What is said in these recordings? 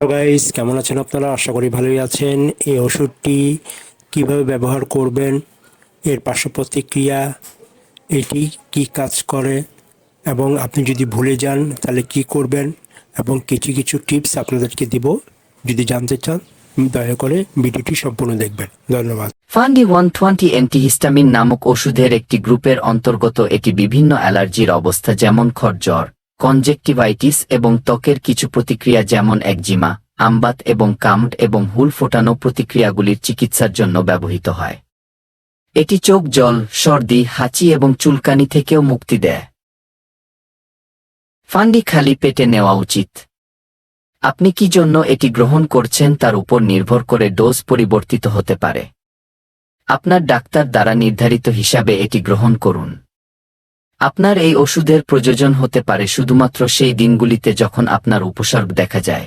Guys কেমন আছেন আপনারা? আশা করি ভালোই আছেন। এই ওষুধটি কীভাবে ব্যবহার করবেন, এর পার্শ্ব প্রতিক্রিয়া, এটি কি কাজ করে, এবং আপনি যদি ভুলে যান, তাহলে কি করবেন, এবং কিছু কিছু টিপস আপনাদেরকে দিব। যদি জানতে চান, দয়া করে ভিডিওটি সম্পূর্ণ দেখবেন। ধন্যবাদ। ফান্ডি ওয়ান টোয়েন্টি অ্যান্টিহিস্টামিন নামক ওষুধের একটি গ্রুপের অন্তর্গত এটি বিভিন্ন অ্যালার্জির অবস্থা, যেমন খরজ্বর কনজেক্টিভাইটিস এবং ত্বকের কিছু প্রতিক্রিয়া যেমন একজিমা, আমবাত এবং কামড এবং হুল ফোটানো প্রতিক্রিয়াগুলির চিকিৎসার জন্য ব্যবহৃত হয়। এটি চোখ, জল, সর্দি, হাঁচি এবং চুলকানি থেকেও মুক্তি দেয়। ফান্ডি খালি পেটে নেওয়া উচিত। আপনি কি জন্য এটি গ্রহণ করছেন তার উপর নির্ভর করে ডোজ পরিবর্তিত হতে পারে। আপনার ডাক্তার দ্বারা নির্ধারিত হিসাবে এটি গ্রহণ করুন। আপনার এই ওষুধের প্রয়োজন হতে পারে শুধুমাত্র সেই দিনগুলিতে যখন আপনার উপসর্গ দেখা যায়।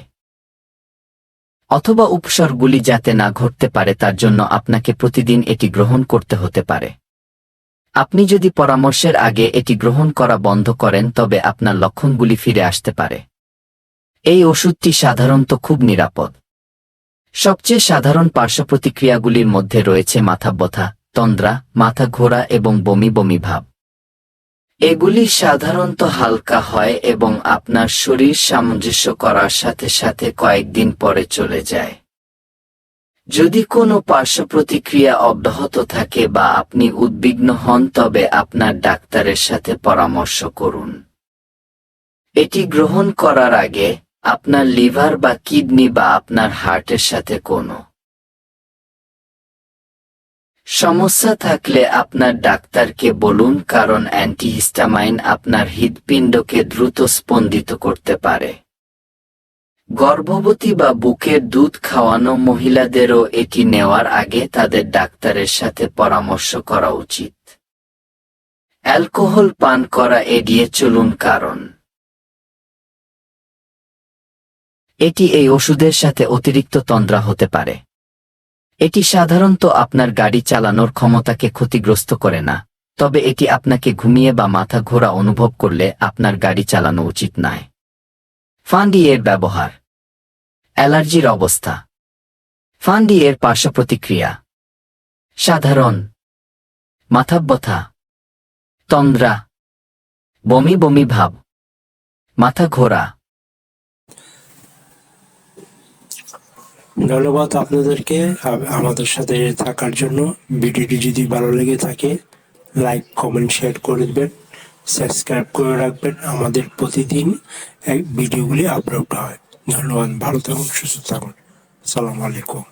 অথবা উপসর্গগুলি যাতে না ঘটতে পারে তার জন্য আপনাকে প্রতিদিন এটি গ্রহণ করতে হতে পারে। আপনি যদি পরামর্শের আগে এটি গ্রহণ করা বন্ধ করেন তবে আপনার লক্ষণগুলি ফিরে আসতে পারে। এই ওষুধটি সাধারণত খুব নিরাপদ। সবচেয়ে সাধারণ পার্শ্ব প্রতিক্রিয়াগুলির মধ্যে রয়েছে মাথা ব্যথা তন্দ্রা, মাথা ঘোরা এবং বমি বমি ভাব। এগুলি সাধারণত হালকা হয় এবং আপনার শরীর সামঞ্জস্য করার সাথে সাথে কয়েকদিন পরে চলে যায়। যদি কোনো পার্শ্ব প্রতিক্রিয়া অব্যাহত থাকে বা আপনি উদ্বিগ্ন হন, তবে আপনার ডাক্তারের সাথে পরামর্শ করুন। এটি গ্রহণ করার আগে আপনার লিভার বা কিডনি বা আপনার হার্টের সাথে কোনো সমস্যা থাকলে আপনার ডাক্তারকে বলুন, কারণ অ্যান্টিহিস্টামাইন আপনার হৃদপিণ্ডকে দ্রুত স্পন্দিত করতে পারে। গর্ভবতী বা বুকের দুধ খাওয়ানো মহিলাদেরও এটি নেওয়ার আগে তাদের ডাক্তারের সাথে পরামর্শ করা উচিত। অ্যালকোহল পান করা এড়িয়ে চলুন কারণ। এটি এই ওষুধের সাথে অতিরিক্ত তন্দ্রা হতে পারে। এটি সাধারণত আপনার গাড়ি চালানোর ক্ষমতাকে ক্ষতিগ্রস্ত করে না, তবে এটি আপনাকে ঘুমিয়ে বা মাথা ঘোরা অনুভব করলে আপনার গাড়ি চালানো উচিত নয়। ফান্ডি এর ব্যবহার। অ্যালার্জির অবস্থা। ফান্ডি এর পার্শ্ব প্রতিক্রিয়া। সাধারণ। মাথা ব্যথা তন্দ্রা। বমি বমি ভাব। মাথা ঘোরা। ধন্যবাদ আপনাদেরকে আমাদের সাথে থাকার জন্য। ভিডিওটি যদি ভালো লেগে থাকে, লাইক, কমেন্ট, শেয়ার করে দেবেন, সাবস্ক্রাইব করে রাখবেন। আমাদের প্রতিদিন এক ভিডিওগুলি আপলোড হয়। ধন্যবাদ, ভালো থাকুন, সুস্থ থাকুন। সালাম আলাইকুম।